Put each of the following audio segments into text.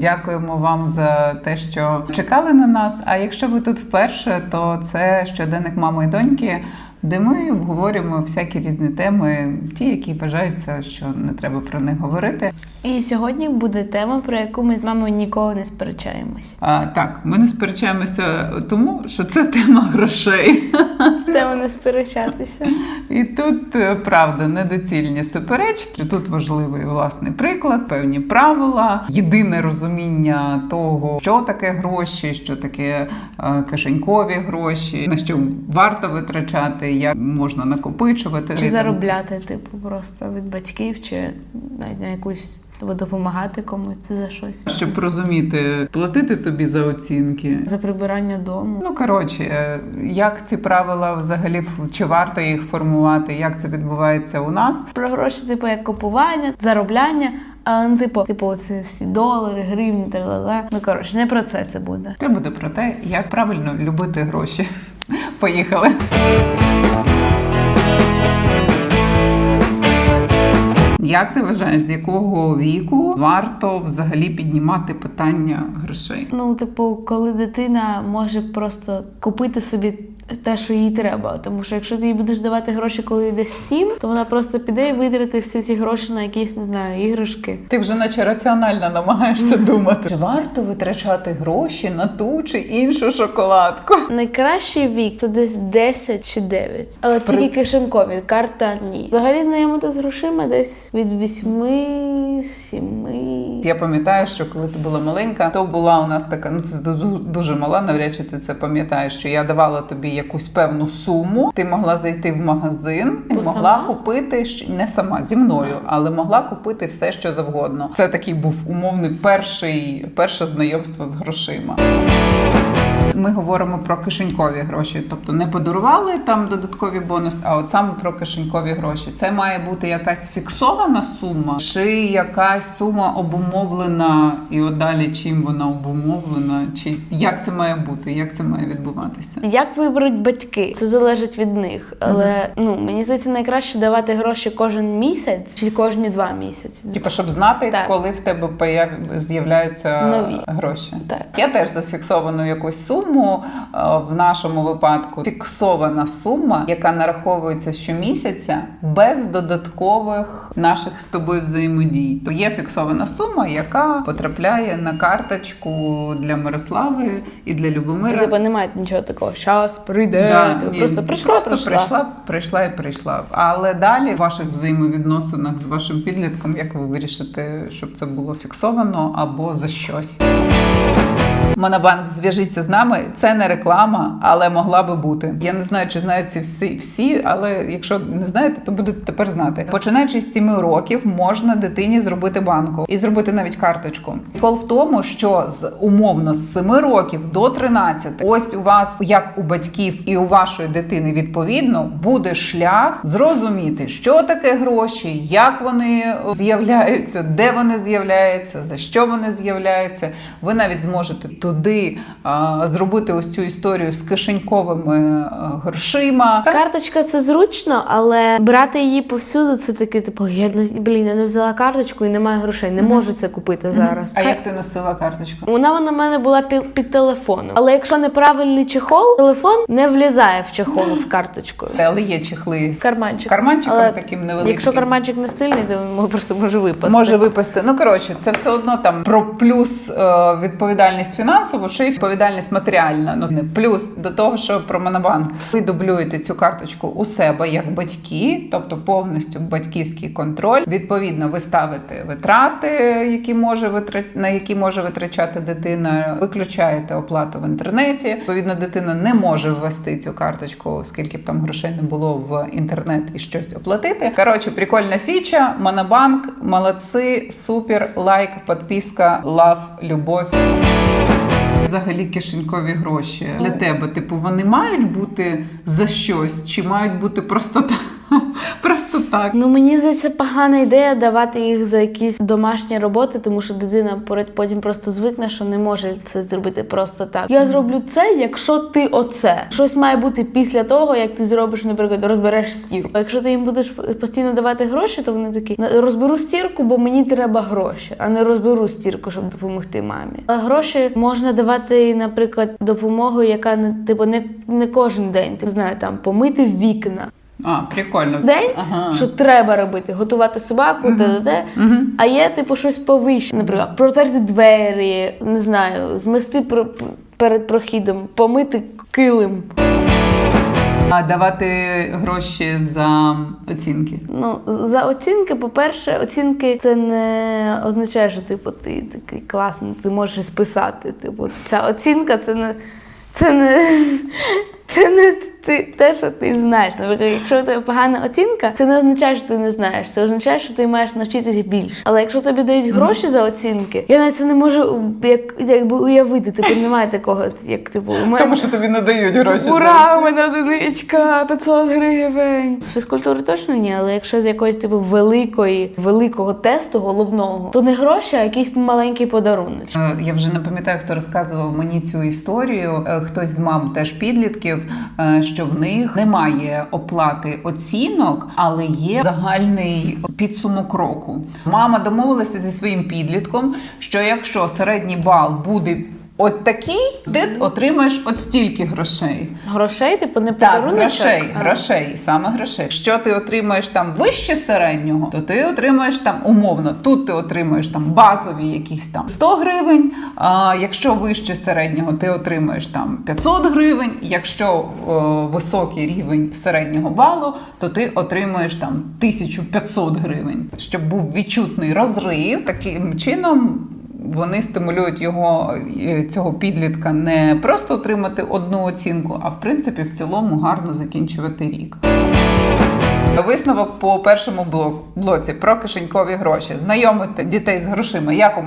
Дякуємо вам за те, що чекали на нас. А якщо ви тут вперше, то це щоденник мами і доньки, де ми обговорюємо всякі різні теми, ті, які вважаються, що не треба про них говорити. І сьогодні буде тема, про яку ми з мамою ніколи не сперечаємось. А, так, ми не сперечаємося тому, що це тема грошей. Тема не сперечатися. І тут е, правда недоцільні суперечки. Тут важливий власний приклад, певні правила, єдине розуміння того, що таке гроші, що таке е, кишенькові гроші, на що варто витрачати, як можна накопичувати Чи заробляти, типу, просто від батьків, чи навіть на якусь або допомагати комусь це за щось. щоб розуміти, платити тобі за оцінки. За прибирання дому. Ну коротше, е, як ці правила взагалі чи варто їх формувати, як це відбувається у нас? Про гроші, типу, як купування, заробляння, але не типу, типу, це всі долари, гривні, та Ну коротше, не про це це буде. Це буде про те, як правильно любити гроші. Поїхали. Як ти вважаєш, з якого віку варто взагалі піднімати питання грошей? Ну, типу, коли дитина може просто купити собі те, що їй треба. Тому що якщо ти їй будеш давати гроші, коли їй десь сім, то вона просто піде і витратить всі ці гроші на якісь, не знаю, іграшки. Ти вже наче раціонально намагаєшся думати. Чи варто витрачати гроші на ту чи іншу шоколадку? Найкращий вік це десь 10 чи 9. Але При- тільки кишенькові, карта ні. Взагалі знайомити з грошима десь від 8 7 Я пам'ятаю, що коли ти була маленька, то була у нас така, ну це дуже мала, навряд чи ти це пам'ятаєш, що я давала тобі якусь певну суму. Ти могла зайти в магазин і Бо могла сама? купити не сама зі мною, але могла купити все, що завгодно. Це такий був умовний перший перше знайомство з грошима. Ми говоримо про кишенькові гроші, тобто не подарували там додаткові бонус, а от саме про кишенькові гроші. Це має бути якась фіксована сума, чи якась сума обумовлена, і от далі чим вона обумовлена, чи як це має бути, як це має відбуватися? Як виберуть батьки? Це залежить від них. Але ну мені здається, найкраще давати гроші кожен місяць чи кожні два місяці. Типа, щоб знати, Так. коли в тебе появ... з'являються Нові. гроші. Так. Я теж зафіксовану якусь суму. Е, В нашому випадку фіксована сума, яка нараховується щомісяця без додаткових наших з тобою взаємодій. То є фіксована сума, яка потрапляє на карточку для Мирослави і для Любомира. Типу немає нічого такого. Щас прийде. Да, Типу, ні, просто прийшла, просто прийшла. прийшла, прийшла і прийшла. Але далі в ваших взаємовідносинах з вашим підлітком, як ви вирішите, щоб це було фіксовано або за щось. Монобанк, зв'яжіться з нами. Це не реклама, але могла би бути. Я не знаю, чи знають ці всі, всі, але якщо не знаєте, то будете тепер знати. Починаючи з 7 років, можна дитині зробити банку і зробити навіть карточку. Прикол в тому, що з умовно з 7 років до 13, ось у вас, як у батьків і у вашої дитини, відповідно, буде шлях зрозуміти, що таке гроші, як вони з'являються, де вони з'являються, за що вони з'являються. Ви навіть зможете туди а, зробити ось цю історію з кишеньковими а, грошима. Карточка це зручно, але брати її повсюду це таке, типу, я не- блін, я не взяла карточку і немає грошей. Не можу це купити зараз. А як ти носила карточку? Вона вона в мене була під, під телефоном. Але якщо неправильний чехол, телефон не влізає в чехол з карточкою. Але є чехли з Карманчик. карманчиком Але таким невеликим. Якщо карманчик не сильний, то він просто може випасти. Може випасти. Ну коротше, це все одно там про плюс е, відповідальність фінансову, чи відповідальність матеріальна. Ну плюс до того, що про Монобанк. Ви дублюєте цю карточку у себе як батьки, тобто повністю батьківський контроль. Відповідно, ви ставите витрати, які може витра... на які може витрачати дитина. Виключаєте оплату в інтернеті. Відповідно, дитина не може ввести цю карточку, скільки б там грошей не було в інтернет і щось оплатити. Коротше, прикольна фіча. Монобанк, молодці, супер, лайк, підписка, лав, любов. Взагалі кишенькові гроші для тебе, типу, вони мають бути за щось, чи мають бути просто так? Просто так. Ну мені здається, погана ідея давати їх за якісь домашні роботи, тому що дитина потім просто звикне, що не може це зробити просто так. Я зроблю це, якщо ти оце. Щось має бути після того, як ти зробиш, наприклад, розбереш стірку. Якщо ти їм будеш постійно давати гроші, то вони такі «На- розберу стірку, бо мені треба гроші, а не розберу стірку, щоб допомогти мамі. А гроші можна давати, наприклад, допомогу, яка не типу не, не кожен день. Ти знаю, там помити вікна А, прикольно. день, Ага. що треба робити, готувати собаку, де-де-де. Мгм. А є типу щось повище, наприклад, протерти двері, не знаю, змести про перед прохідом, помити килим. А давати гроші за оцінки. Ну, за оцінки, по-перше, оцінки це не означає, що типу ти такий класний, ти можеш списати. Типу, ця оцінка це не це не. Це не ти, те, що ти знаєш. Наприклад, якщо у тебе погана оцінка, це не означає, що ти не знаєш. Це означає, що ти маєш навчитися більше. Але якщо тобі дають гроші за оцінки, я навіть це не можу як, якби уявити. Типу немає такого, як типу у мене. Тому що тобі не дають гроші. Ура, у мене одиничка, 500 гривень. З фізкультури точно ні, але якщо з якоїсь типу великої, великого тесту головного, то не гроші, а якийсь маленький подарунок. Е, Я вже не пам'ятаю, хто розказував мені цю історію. Е, Хтось з мам теж підлітків, що в них немає оплати оцінок, але є загальний підсумок року. Мама домовилася зі своїм підлітком, що якщо середній бал буде от такий, ти отримаєш от стільки грошей. Грошей, типу, не Так, подарунок. грошей, грошей, саме грошей. Якщо ти отримаєш там вище середнього, то ти отримаєш там умовно. Тут ти отримаєш там базові якісь там 100 гривень. А якщо вище середнього, ти отримаєш там 500 гривень. Якщо о, високий рівень середнього балу, то ти отримуєш там 1500 гривень. Щоб був відчутний розрив, таким чином. Вони стимулюють його е, цього підлітка не просто отримати одну оцінку, а в принципі в цілому гарно закінчувати рік. Висновок по першому блоці про кишенькові гроші. Знайомити дітей з грошима як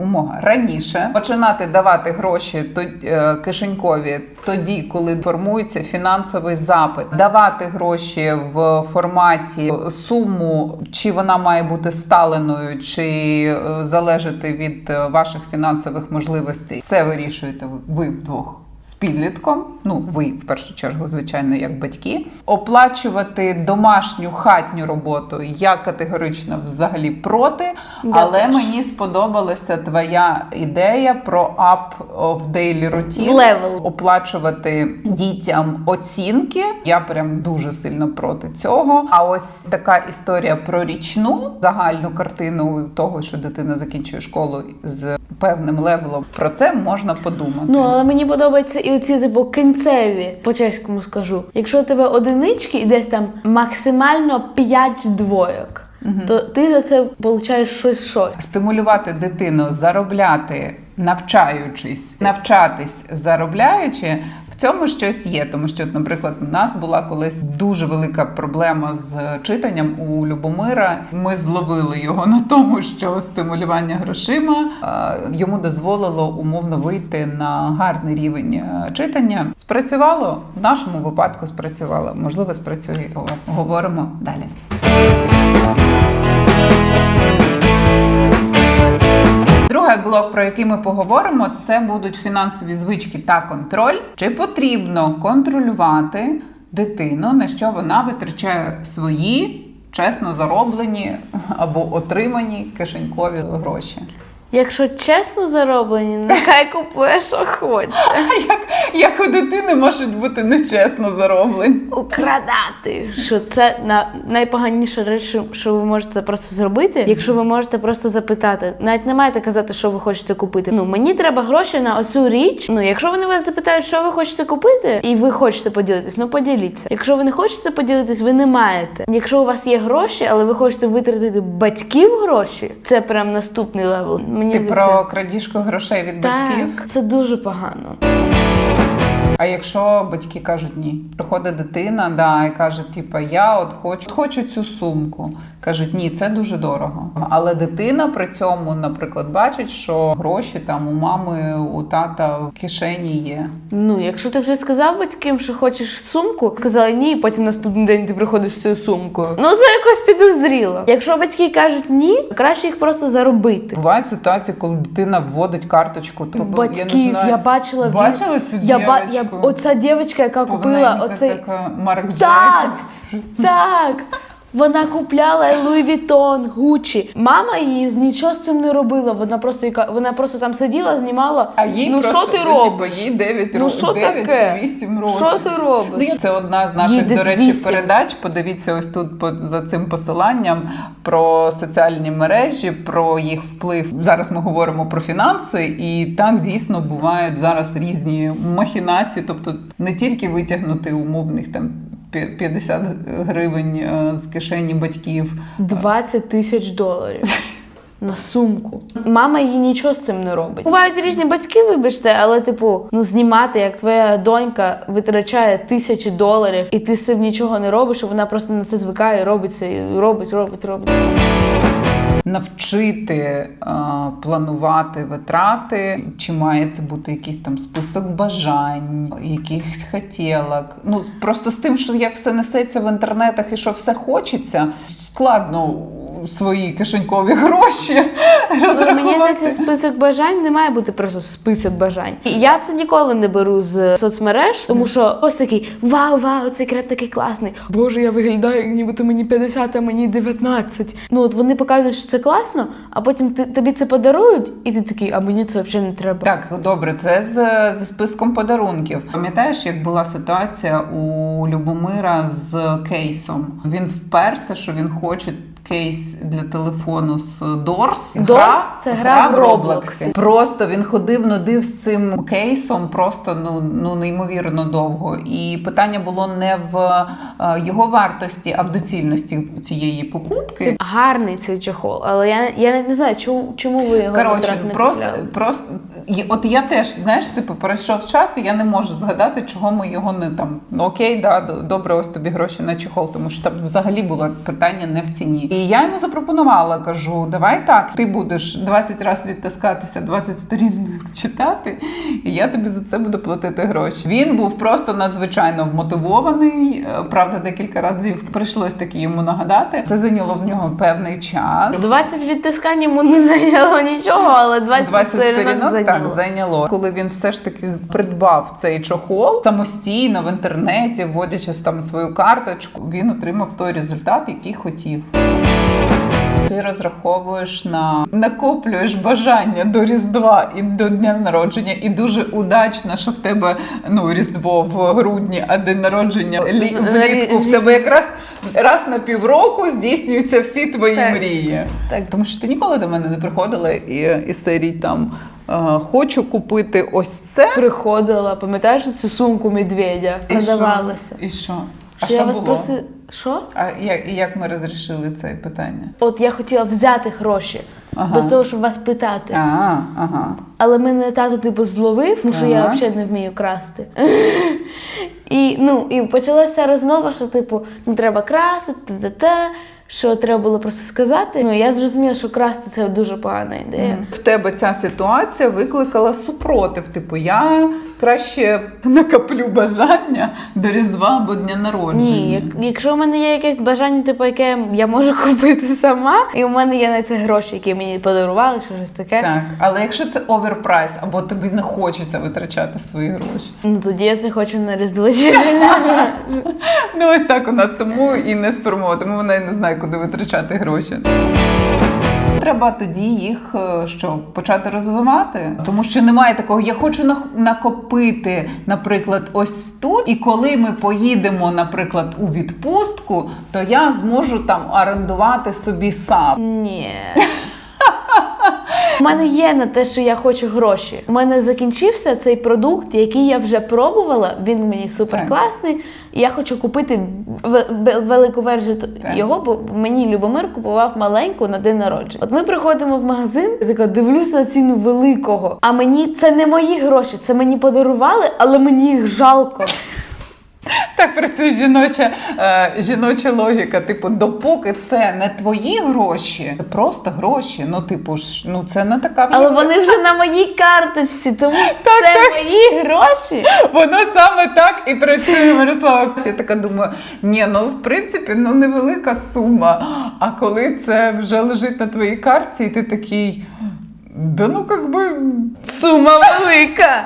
умога раніше, починати давати гроші е, кишенькові тоді, коли формується фінансовий запит, давати гроші в форматі суму, чи вона має бути сталеною, чи е, залежати від е, ваших фінансових можливостей. Це вирішуєте ви вдвох з підлітком. Ну, ви в першу чергу, звичайно, як батьки, оплачувати домашню хатню роботу я категорично взагалі проти. Я але теж. мені сподобалася твоя ідея про up of daily routine. Левел. оплачувати дітям оцінки. Я прям дуже сильно проти цього. А ось така історія про річну загальну картину того, що дитина закінчує школу з певним левелом. Про це можна подумати. Ну, але мені подобаються і оці, типу, кінцеві, по-чеському скажу. Якщо у тебе одинички і десь там максимально 5 двойок, то ти за це получаєш щось щось. стимулювати дитину заробляти, навчаючись, навчатись заробляючи. Цьому щось є, тому що, наприклад, у нас була колись дуже велика проблема з читанням у Любомира. Ми зловили його на тому, що стимулювання грошима йому дозволило умовно вийти на гарний рівень е, читання. Спрацювало в нашому випадку. Спрацювало. Можливо, спрацює у вас. Говоримо далі. Другий блок, про який ми поговоримо, це будуть фінансові звички та контроль. Чи потрібно контролювати дитину, на що вона витрачає свої чесно зароблені або отримані кишенькові гроші? Якщо чесно зароблені, нехай купує, що хоче. Як, як у дитини можуть бути нечесно зароблені? Украдати. Що це на найпоганіша реч, що- що ви можете просто зробити, якщо ви можете просто запитати. Навіть не маєте казати, що ви хочете купити. Ну мені треба гроші на оцю річ. Ну, якщо вони вас запитають, що ви хочете купити, і ви хочете поділитись, ну поділіться. Якщо ви не хочете поділитись, ви не маєте. Якщо у вас є гроші, але ви хочете витратити батьків гроші, це прям наступний левел. Мені Ти про крадіжку грошей від батьків? це дуже погано. А якщо батьки кажуть ні, приходить дитина, да, і каже, типа, я от хочу, хочу цю сумку. Кажуть, ні, це дуже дорого. Але дитина при цьому, наприклад, бачить, що гроші там у мами, у тата в кишені є. Ну, якщо ти вже сказав батькам, що хочеш сумку, сказали ні, і потім наступний день ти приходиш з цією сумкою. Ну це якось підозріло. Якщо батьки кажуть ні, краще їх просто заробити. Бувають ситуації, коли дитина вводить карточку. тобто, Батьків, я, не знаю, я бачила бачила цю Я, ба... я... Оця дівчинка, яка купила оцей. така Марк Так! Так! Вона купляла Луї Вітон, Гуччі. Мама її нічого з цим не робила. Вона просто яка- вона просто там сиділа, знімала. А їй ну просто, що ти ну, робиш? Типу, їй 9 Ну, років, що 9 таке? 8 років. Що ти робиш? Ну, Це одна з наших, до речі, вісім. передач. Подивіться ось тут по- за цим посиланням про соціальні мережі, про їх вплив. Зараз ми говоримо про фінанси, і так дійсно бувають зараз різні махінації, тобто не тільки витягнути умовних там. Пі- 50 гривень е, з кишені батьків, 20 тисяч доларів. На сумку. Мама їй нічого з цим не робить. Бувають різні батьки, вибачте, але типу, ну знімати, як твоя донька витрачає тисячі доларів, і ти з цим нічого не робиш, вона просто на це звикає, і робить це, і робить, робить, робить. Навчити е, планувати витрати, чи має це бути якийсь там список бажань, якихось хотілок. Ну просто з тим, що як все несеться в інтернетах і що все хочеться, складно свої кишенькові гроші Ну, мені на цей список бажань не має бути просто список бажань. І Я це ніколи не беру з соцмереж, тому що ось такий вау, вау, цей креп такий класний. Боже, я виглядаю, нібито мені 50, а мені 19. Ну от вони показують, що це класно, а потім ти, тобі це подарують, і ти такий, а мені це взагалі не треба. Так, добре, це з, зі списком подарунків. Пам'ятаєш, як була ситуація у Любомира з кейсом? Він вперся, що він хоче. Кейс для телефону з Doors. Doors – це гра в Роблоксі. Просто він ходив, нудив з цим кейсом просто ну, ну неймовірно довго. І питання було не в е, його вартості, а в доцільності цієї покупки. Гарний цей чехол, але я, я не знаю, чому, чому ви його Коротше, одразу не просто, купляли. просто от я теж знаєш, типу, пройшов час, і я не можу згадати, чого ми його не там. Ну окей, да, добре, ось тобі гроші на чехол, тому що там взагалі було питання не в ціні. І я йому запропонувала, кажу: давай так, ти будеш 20 разів відтискатися, 20 сторінок читати, і я тобі за це буду платити гроші. Він був просто надзвичайно вмотивований. Е, Правда, декілька разів прийшлось таки йому нагадати. Це зайняло в нього певний час. 20 відтискань йому не зайняло нічого, але 20, 20 сторінок сторінок зайняло. так зайняло. Коли він все ж таки придбав цей чохол самостійно в інтернеті, вводячи там свою карточку, він отримав той результат, який хотів. Ти розраховуєш на накоплюєш бажання до Різдва і до дня народження, і дуже удачно, що в тебе ну Різдво в грудні, а день народження лі, влітку. В тебе якраз раз на півроку здійснюються всі твої Так. мрії. Так. Тому що ти ніколи до мене не приходила і, із серії там е, хочу купити ось це. Приходила, пам'ятаєш цю сумку медведя? І що? І що? А Що я вас було? просила. Що? А як, як ми розрішили це питання? От я хотіла взяти гроші Ага. без того, щоб вас питати. А, ага. Але мене тато типу зловив, тому що я Ага. взагалі не вмію красти. І ну і почалася розмова, що типу не треба красти, те, що треба було просто сказати. Ну я зрозуміла, що красти це дуже погана ідея. В тебе ця ситуація викликала супротив. Типу, я краще накоплю бажання до Різдва або дня народження. Ні, як, якщо в мене є якесь бажання, типу, яке я можу купити сама, і у мене є на це гроші, які мені подарували, що щось таке. Так, але якщо це оверпрайс, або тобі не хочеться витрачати свої гроші. Ну тоді я це хочу на різдво чи Ну ось так у нас тому і не сформовано, тому вона і не знає, куди витрачати гроші. Треба тоді їх е, що почати розвивати, тому що немає такого. Я хочу накопити, наприклад, ось тут. І коли ми поїдемо, наприклад, у відпустку, то я зможу там орендувати собі сам. Ні. У мене є на те, що я хочу гроші. У мене закінчився цей продукт, який я вже пробувала. Він мені супер класний. І я хочу купити ве- ве- велику версію його, бо мені Любомир купував маленьку на день народження. От ми приходимо в магазин, я така дивлюся на ціну великого. А мені це не мої гроші, це мені подарували, але мені їх жалко. Так працює жіноча, е, жіноча логіка. Типу, допоки це не твої гроші, це просто гроші. Ну, типу, ж, ну це не така вже. Але вони вже на моїй карточці, тому це мої гроші. Воно саме так і працює, Мирослава. Я така думаю, ні, ну в принципі, ну невелика сума. А коли це вже лежить на твоїй карті, і ти такий. Да ну как би Сума велика.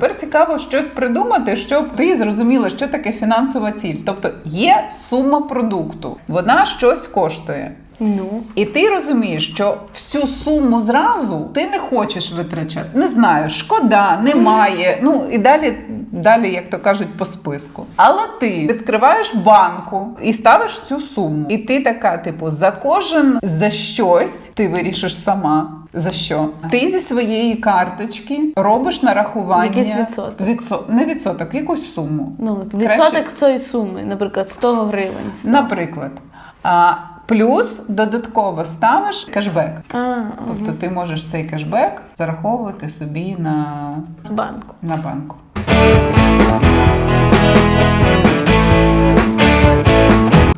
Тепер цікаво щось придумати, щоб ти зрозуміла, що таке фінансова ціль. Тобто є сума продукту, вона щось коштує. Ну. І ти розумієш, що всю суму зразу ти не хочеш витрачати. Не знаю, шкода, немає. Ну і далі, далі, як то кажуть, по списку. Але ти відкриваєш банку і ставиш цю суму. І ти така, типу, за кожен за щось ти вирішиш сама. За що? Ти зі своєї карточки робиш нарахування. Якийсь відсоток. Відсо- Не відсоток, якусь суму. Ну, Краще- відсоток цієї суми, наприклад, 100 гривень. Наприклад. А, плюс додатково ставиш кешбек. А, Тобто ти можеш цей кешбек зараховувати собі на, банку. на банку.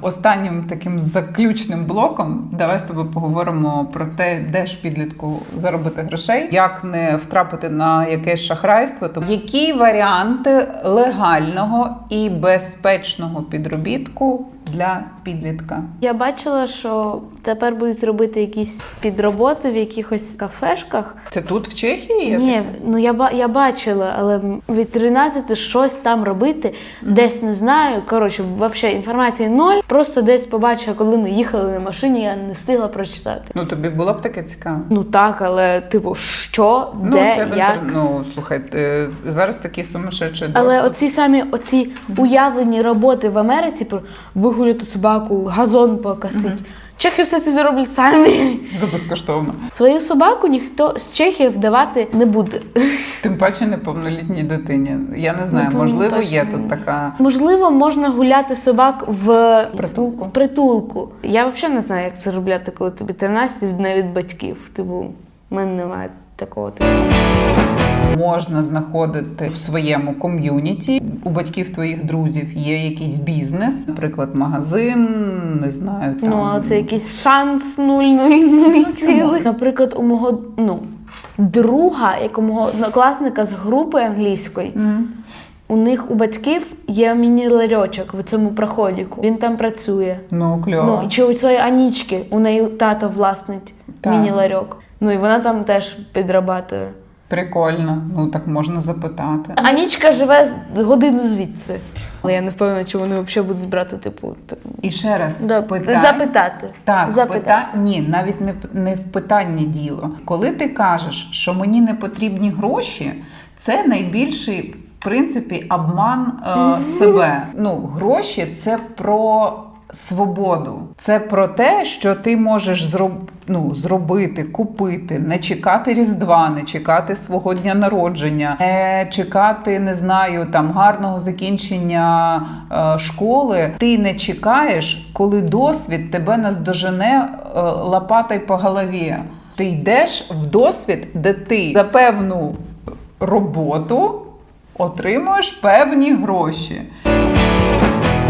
Останнім таким заключним блоком давай з тобою поговоримо про те, де ж підлітку заробити грошей, як не втрапити на якесь шахрайство. Тобто, які варіанти легального і безпечного підробітку для підлітка? Я бачила, що тепер будуть робити якісь підроботи в якихось кафешках. Це тут в Чехії? Ні, ну я я бачила, але від 13 щось там робити, десь не знаю. Коротше, взагалі інформації ноль. Просто десь побачила, коли ми їхали на машині, я не встигла прочитати. Ну тобі було б таке цікаво. Ну так, але типу, що, де, це як. інтер- Ну слухай, е, зараз такі сумасшедші Але оці самі оці уявлені роботи в Америці про вигуляти собаку, газон покосить. Чехи все це зроблять самі. за безкоштовно. Свою собаку ніхто з Чехії вдавати не буде. Тим паче неповнолітній дитині. Я не знаю, Ну, можливо, точно є тут така Можливо, можна гуляти собак в притулку. в притулку. Я взагалі не знаю, як це робляти, коли тобі 13 не від батьків. Типу, в мене немає такого. Типу. Можна знаходити в своєму ком'юніті. У батьків твоїх друзів є якийсь бізнес, наприклад, магазин, не знаю, там Ну, але це якийсь шанс 0,00 цілий. Наприклад, у мого ну, друга, як у мого однокласника з групи англійської, Мгм. у них у батьків є міні-ларьочок в цьому проходіку. Він там працює. Ну, кльово. Ну, чи у своєї Анічки у неї тато власнить міні-ларьок. Ну і вона там теж підрабатує. Прикольно. Ну так можна запитати. Анічка живе годину звідси. Але я не впевнена, чи вони взагалі будуть брати, типу, типу, І ще раз да, питай. запитати. Так, запитати. пита... ні, навіть не, не в питанні діло. Коли ти кажеш, що мені не потрібні гроші, це найбільший, в принципі, обман е, себе. Ну, гроші це про. Свободу це про те, що ти можеш зроб... ну, зробити, купити, не чекати Різдва, не чекати свого дня народження, не чекати, не знаю, там гарного закінчення е, школи. Ти не чекаєш, коли досвід тебе наздожене е, лопатай по голові. Ти йдеш в досвід, де ти за певну роботу отримуєш певні гроші.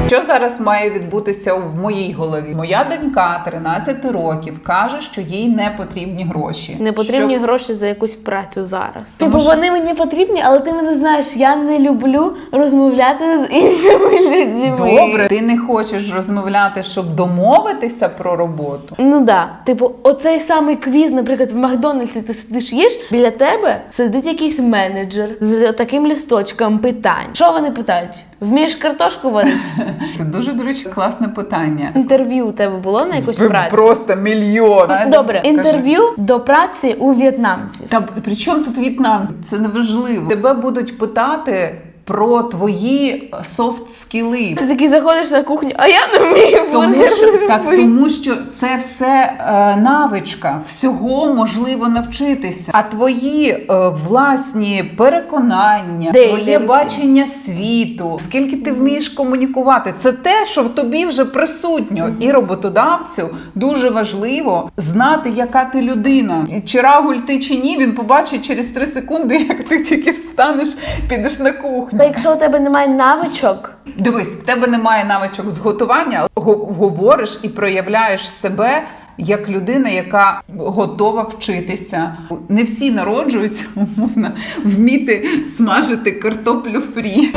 Що зараз має відбутися в моїй голові? Моя донька 13 років каже, що їй не потрібні гроші. Не потрібні Щоб- гроші за якусь працю зараз. Тому Типу, що- вони мені потрібні, але ти мене знаєш, я не люблю розмовляти з іншими людьми. Добре, ти не хочеш розмовляти, щоб домовитися про роботу. Ну да, типу, оцей самий квіз, наприклад, в Макдональдсі ти сидиш їш, біля тебе сидить якийсь менеджер з таким лісточком питань. Що вони питають? Вмієш картошку варити? Це дуже, до речі, класне питання. Інтерв'ю у тебе було на якусь працю? Просто мільйон. Добре, інтерв'ю до праці у в'єтнамців. Та при чому тут в'єтнамці? Це неважливо. Тебе будуть питати про твої софт скіли. Ти такий заходиш на кухню, а я не вмію Тому що, так, тому що це все е, навичка, всього можливо навчитися. А твої е, власні переконання, Дейлі твоє бачення світу, скільки ти вмієш комунікувати, це те, що в тобі вже присутньо. І роботодавцю дуже важливо знати, яка ти людина. Чи рагуль ти чи ні, він побачить через три секунди, як ти тільки встанеш, підеш на кухню. Та якщо у тебе немає навичок, Дивись, в тебе немає навичок з готування, го- говориш і проявляєш себе як людина, яка готова вчитися. Не всі народжуються умовно вміти смажити картоплю фрі.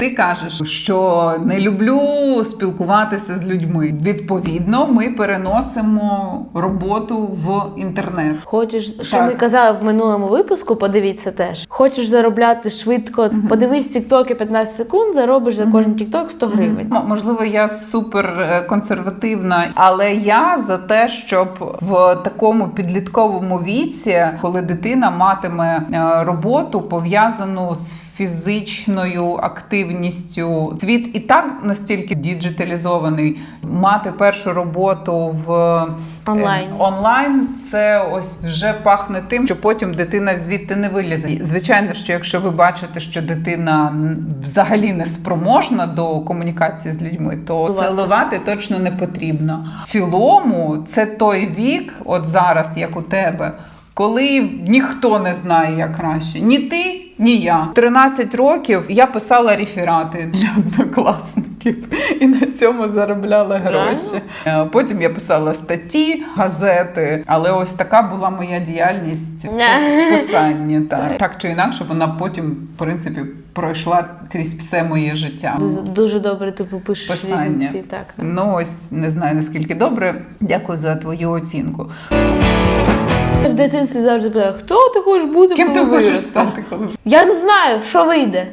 Ти кажеш, що не люблю спілкуватися з людьми. Відповідно, ми переносимо роботу в інтернет. хочеш, що Так. ми казали в минулому випуску, подивіться теж. Хочеш заробляти швидко, подивись тіктоки 15 секунд, заробиш за кожен тікток 100 гривень. М- Можливо, я супер е, консервативна, але я за те, щоб в такому підлітковому віці, коли дитина матиме е, роботу пов'язану з фізичною активністю, світ і так настільки діджиталізований, мати першу роботу в е, Онлайн. онлайн, це ось вже пахне тим, що потім дитина звідти не вилізе. І, Звичайно, що якщо ви бачите, що дитина взагалі не спроможна до комунікації з людьми, то силувати точно не потрібно. В цілому, це той вік, от зараз, як у тебе, коли ніхто не знає, як краще. Ні ти, ні я. 13 років я писала реферати для однокласників і на цьому заробляла гроші. Е, Потім я писала статті, газети, але ось така була моя діяльність в писанні. Так. так чи інакше, вона потім, в принципі, пройшла крізь все моє життя. Дуже, добре ти пишеш Писання. різні ці так. Ну ось не знаю наскільки добре. Дякую за твою оцінку. В дитинстві завжди питаю, хто ти хочеш бути, Ким коли ти хочеш виростеш? стати, коли Я не знаю, що вийде.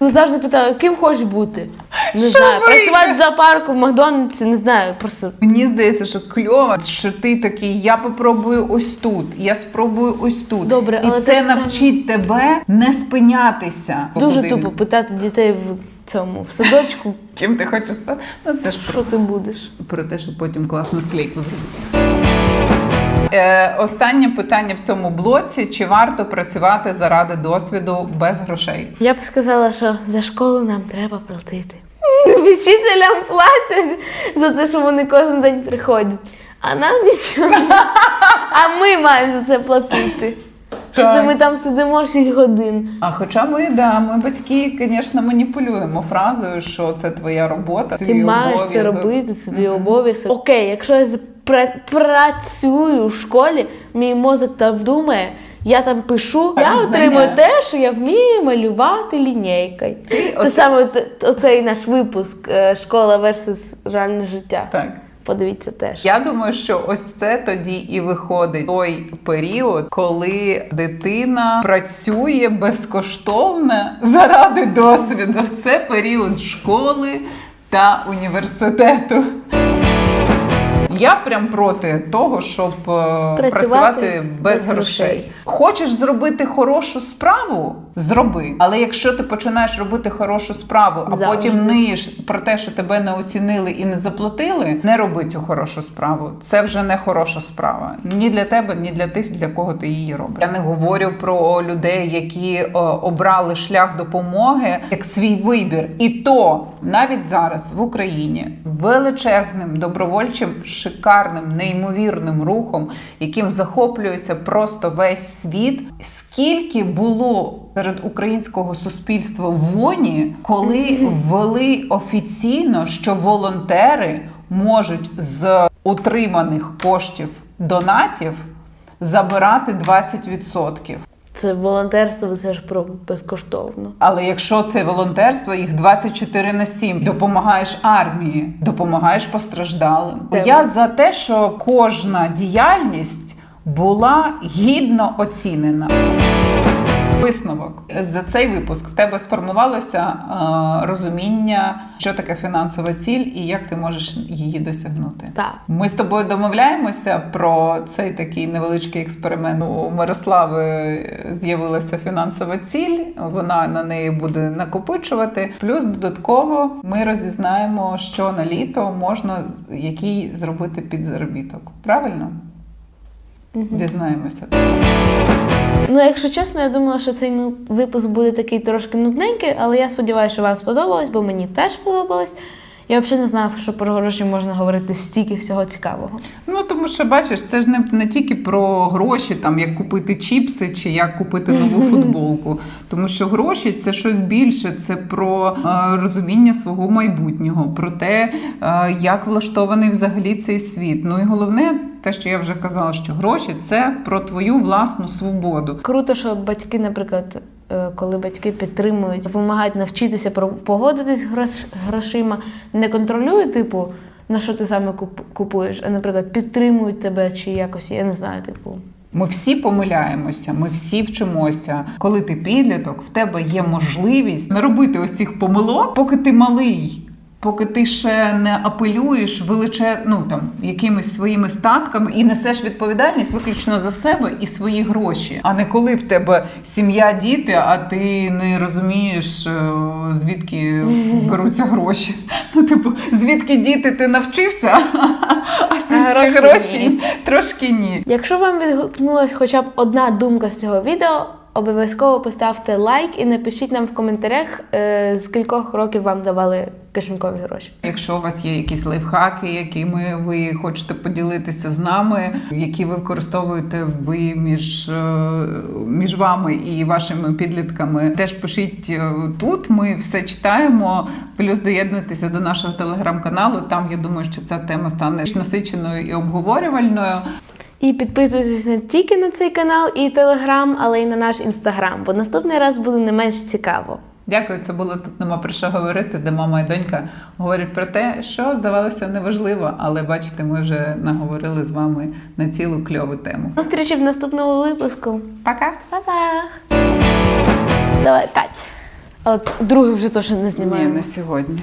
Ну, завжди питаю, ким хочеш бути? Не Що знаю. вийде? Працювати в зоопарку, в Макдональдсі, не знаю. Просто Мені здається, що кльово, що ти такий, я попробую ось тут, я спробую ось тут. Добре, і але це ж саме- навчить тебе не спинятися. дуже Куди- тупо питати дітей в цьому в садочку, Ким ти хочеш стати? Ну це ж про, що ти будеш. про те, щоб потім класну склейку зробити. Е, останнє питання в цьому блоці: чи варто працювати заради досвіду без грошей? Я б сказала, що за школу нам треба платити. Вчителям платять за те, що вони кожен день приходять. А нам нічого. А ми маємо за це платити. Що Так. ми там сидимо 6 годин. А хоча ми, да, ми батьки, звісно, маніпулюємо фразою, що це твоя робота, Ти твій маєш це обов'язок. робити, це твій обов'язок. Окей, якщо я працюю в школі, мій мозок там думає, я там пишу, я знання? отримую те, що я вмію малювати лінійкою. Те оце- саме оцей наш випуск е, школа versus реальне життя. Так. Подивіться теж. Я думаю, що ось це тоді і виходить той період, коли дитина працює безкоштовно заради досвіду. Це період школи та університету. Я прям проти того, щоб е, працювати, без, без грошей. грошей. Хочеш зробити хорошу справу? Зроби. Але якщо ти починаєш робити хорошу справу, а Завжди. потім ниєш про те, що тебе не оцінили і не заплатили, не роби цю хорошу справу. Це вже не хороша справа. Ні для тебе, ні для тих, для кого ти її робиш. Я не говорю про людей, які е, обрали шлях допомоги як свій вибір. І то навіть зараз в Україні величезним добровольчим, шикарним, неймовірним рухом, яким захоплюється просто весь світ. Скільки було серед українського суспільства воні, коли ввели офіційно, що волонтери можуть з утриманих коштів донатів забирати 20%. Це волонтерство, це ж про безкоштовно. Але якщо це волонтерство, їх 24 на 7. Допомагаєш армії, допомагаєш постраждалим. Треба. Я за те, що кожна діяльність була гідно оцінена. Висновок за цей випуск в тебе сформувалося е, розуміння, що таке фінансова ціль і як ти можеш її досягнути. Так. Ми з тобою домовляємося про цей такий невеличкий експеримент. У Мирослави з'явилася фінансова ціль, вона на неї буде накопичувати. Плюс додатково ми розізнаємо, що на літо можна який зробити підзаробіток. Правильно? Дізнаємося. Ну, якщо чесно, я думала, що цей випуск буде такий трошки нудненький, але я сподіваюся, що вам сподобалось, бо мені теж сподобалось. Я взагалі не знав, що про гроші можна говорити стільки всього цікавого. Ну тому що бачиш, це ж не, не тільки про гроші, там як купити чіпси чи як купити нову футболку. Тому що гроші це щось більше, це про е, розуміння свого майбутнього, про те, е, як влаштований взагалі цей світ. Ну і головне, те, що я вже казала, що гроші це про твою власну свободу. Круто, що батьки, наприклад, коли батьки підтримують, допомагають навчитися погодитись грош- грошима, не контролюють, типу, на що ти саме купуєш, а, наприклад, підтримують тебе чи якось, я не знаю, типу. Ми всі помиляємося, ми всі вчимося. Коли ти підліток, в тебе є можливість не робити ось цих помилок, поки ти малий. Поки ти ще не апелюєш величе, ну там якимись своїми статками і несеш відповідальність виключно за себе і свої гроші, а не коли в тебе сім'я, діти, а ти не розумієш, е, звідки беруться гроші. Ну, типу, звідки діти ти навчився, а звідки гроші гроші ні. трошки ні. Якщо вам відгукнулась хоча б одна думка з цього відео, обов'язково поставте лайк і напишіть нам в коментарях, е, з кількох років вам давали кишенькові гроші. Якщо у вас є якісь лайфхаки, якими ви хочете поділитися з нами, які ви використовуєте ви між, е, між вами і вашими підлітками, теж пишіть е, тут. Ми все читаємо. Плюс доєднуйтеся до нашого телеграм-каналу. Там я думаю, що ця тема стане насиченою і обговорювальною. І підписуйтесь не тільки на цей канал і телеграм, але й на наш інстаграм, бо наступний раз буде не менш цікаво. Дякую, це було тут нема про що говорити, де мама і донька говорять про те, що здавалося неважливо, але бачите, ми вже наговорили з вами на цілу кльову тему. Зустрічі в наступному випуску. Пока! Па-па! Давай п'ять. Але другий вже точно не Ні, знімаємо. на сьогодні.